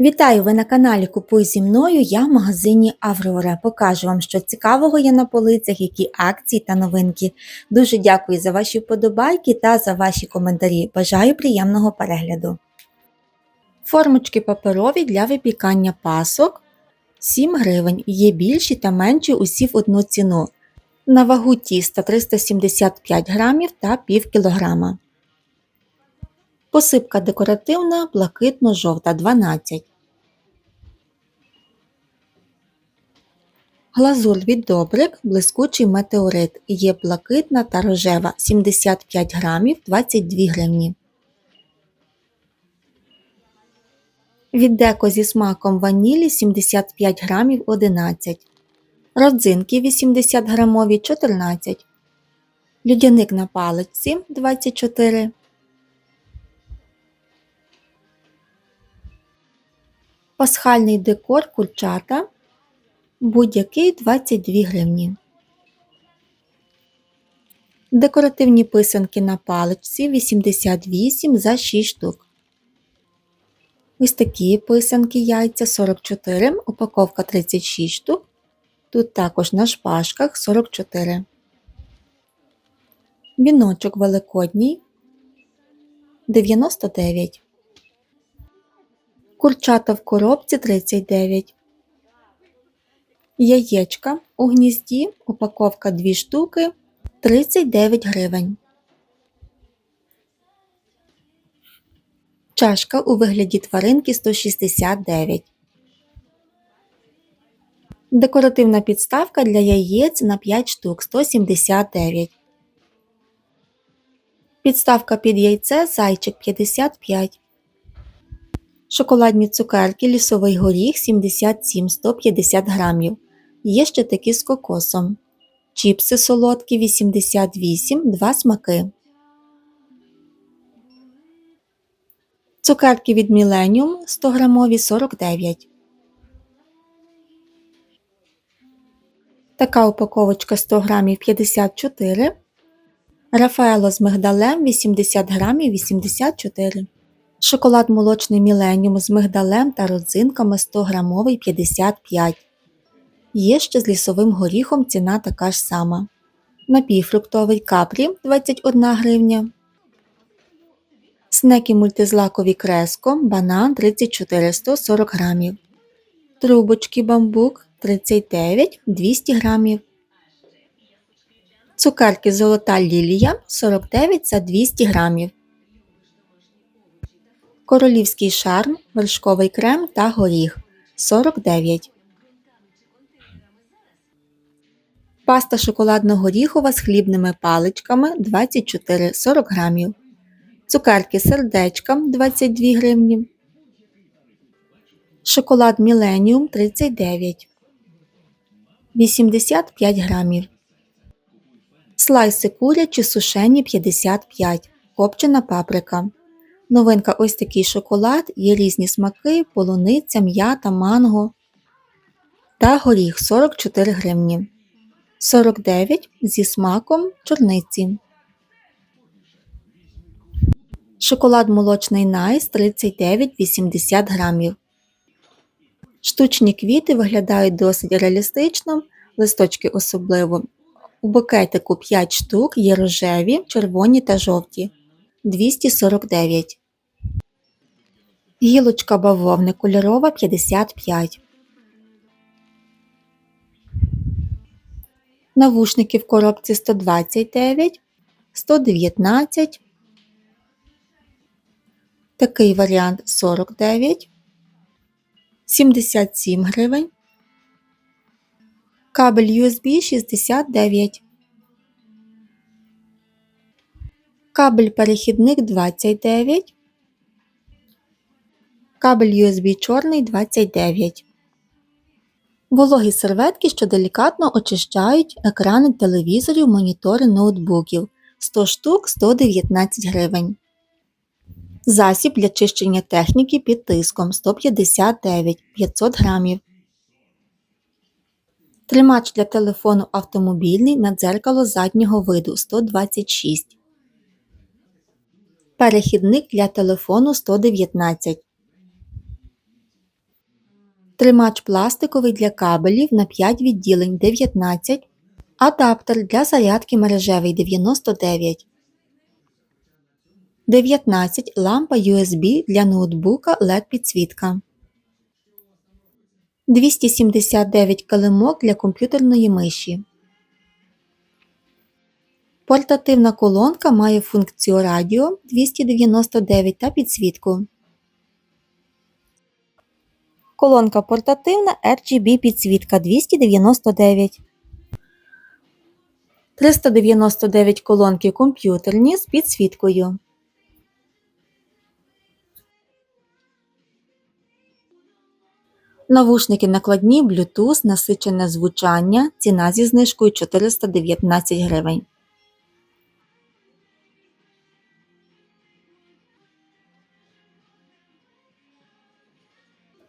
Вітаю! Ви на каналі Купуй зі мною. Я в магазині Аврора. Покажу вам, що цікавого є на полицях, які акції та новинки. Дуже дякую за ваші вподобайки та за ваші коментарі. Бажаю приємного перегляду. Формочки паперові для випікання пасок 7 гривень. Є більші та менші усі в одну ціну. На вагу тіста 375 грамів та пів кілограма. Посипка декоративна, блакитно-жовта 12. Глазур від добрик, блискучий метеорит. Є блакитна та рожева 75 грамів 22 гривні. Від деко зі смаком ванілі 75 грамів 11. Родзинки 80 грамові 14. Людяник на паличці 24. Пасхальний декор курчата будь-який 22 гривні. Декоративні писанки на паличці 88 за 6 штук. Ось такі писанки яйця 44, упаковка 36 штук. Тут також на шпажках 44. Віночок великодній 99. Курчата в коробці 39. Яєчка у гнізді, упаковка 2 штуки 39 гривень. Чашка у вигляді тваринки 169. Декоративна підставка для яєць на 5 штук 179. Підставка під яйце зайчик 55. Шоколадні цукерки лісовий горіх 77 150 грамів. Є ще такі з кокосом. Чіпси солодкі 88 2 смаки. Цукерки від Millennium 100 грамові 49. Така упаковочка 100 грамів 54. Рафаело з мигдалем 80 грамів 84. Шоколад молочний Millennium з мигдалем та родзинками 100 грамовий 55. Є ще з лісовим горіхом ціна така ж сама. Напівфруктовий капрі 21 гривня. Снеки мультизлакові креско, банан 34 140 грамів. Трубочки бамбук 39 200 грамів. Цукерки золота лілія 49 за 200 грамів. Королівський шарм, вершковий крем та горіх 49. Паста шоколадно-горіхова з хлібними паличками 24-40 грамів. Цукерки сердечка 22 гривні. Шоколад Millennium 39. 85 грамів. Слайси курячі сушені 55. Копчена паприка. Новинка ось такий шоколад, є різні смаки, полуниця, м'ята, манго та горіх 44 гривні. 49 зі смаком чорниці. Шоколад молочний Найс 39,80 грамів. Штучні квіти виглядають досить реалістично, листочки особливо. У букетику 5 штук є рожеві, червоні та жовті 249. Гілочка бавовни кольорова 55. Навушники в коробці 129, 119. Такий варіант 49, 77 гривень. Кабель USB 69. Кабель перехідник 29. Кабель USB чорний 29. Вологі серветки, що делікатно очищають екрани телевізорів, монітори ноутбуків 100 штук 119 гривень. Засіб для чищення техніки під тиском 159 500 грамів. Тримач для телефону автомобільний на дзеркало заднього виду 126. Перехідник для телефону 119. Тримач пластиковий для кабелів на 5 відділень 19, адаптер для зарядки мережевий 99. 19 лампа USB для ноутбука LED підсвітка. 279 килимок для комп'ютерної миші. Портативна колонка має функцію радіо 299 та підсвітку. Колонка портативна RGB підсвітка 299. 399 колонки комп'ютерні з підсвіткою. Навушники накладні Bluetooth, насичене звучання, ціна зі знижкою 419 гривень.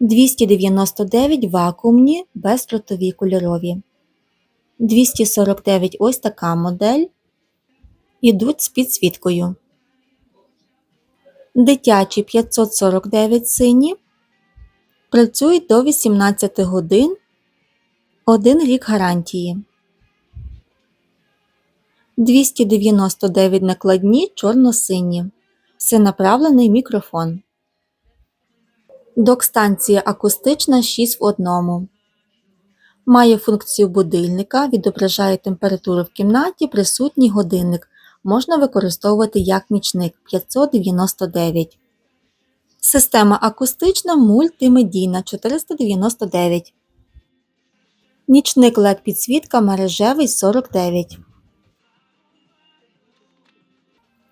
Двісті дев'яносто дев'ять вакуумні бездротові кольорові. 249 ось така модель. Ідуть з підсвіткою. Дитячі 549 сині. Працюють до 18 годин. Один рік гарантії. 299 накладні чорно-сині. Всенаправлений мікрофон. Док-станція акустична 6 в 1. Має функцію будильника, відображає температуру в кімнаті, присутній годинник. Можна використовувати як нічник 599. Система акустична мультимедійна 499. Нічник LED підсвітка мережевий 49.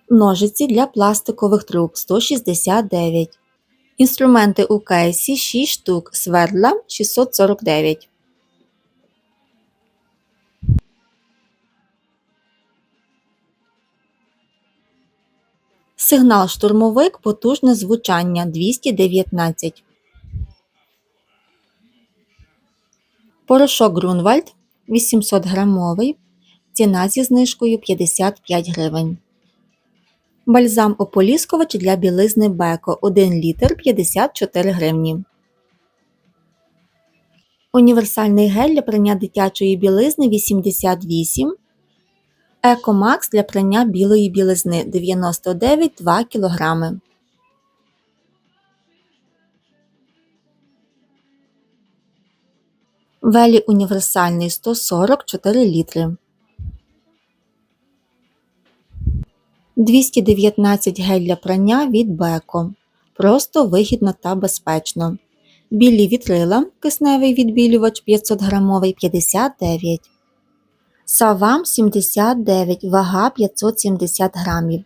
Ножиці для пластикових труб 169. Інструменти у кейсі 6 штук. Свердла 649. Сигнал штурмовик потужне звучання 219. Порошок Грунвальд 800 грамовий. Ціна зі знижкою 55 гривень. Бальзам ополіскувач для білизни Беко 1 літр 54 гривні. Універсальний гель для прання дитячої білизни 88 Екомакс для прання білої білизни 99 2 кг. Велі універсальний 144 літри. 219 гель для прання від Беко. Просто вигідно та безпечно. Білі вітрила, кисневий відбілювач 500 грамовий 59 Савам 79, вага 570 грамів.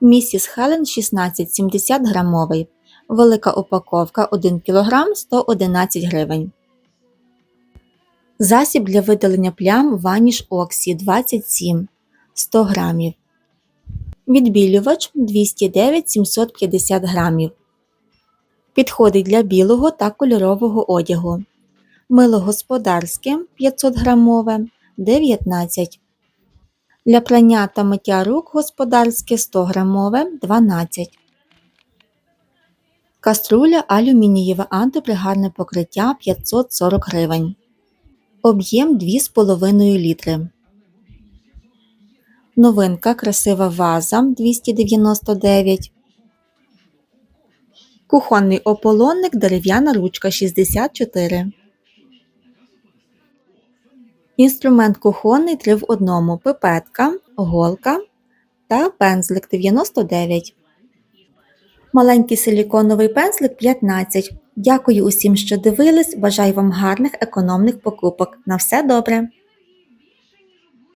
Місіс Хелен 16 70 грамовий. Велика упаковка 1 кг 111 гривень. Засіб для видалення плям Vanish Oxy 27 100 грамів. Відбілювач 209 750 грамів. Підходить для білого та кольорового одягу. Мило господарське 500 грамове 19. Для прання та миття рук господарське 100 грамове 12. Каструля алюмінієве антипригарне покриття 540 гривень. Об'єм 2,5 літри. Новинка красива ваза 299. Кухонний ополонник дерев'яна ручка 64. Інструмент кухонний 3 в одному. Пипетка, голка та пензлик 99. Маленький силіконовий пензлик 15. Дякую усім, що дивились. Бажаю вам гарних економних покупок. На все добре!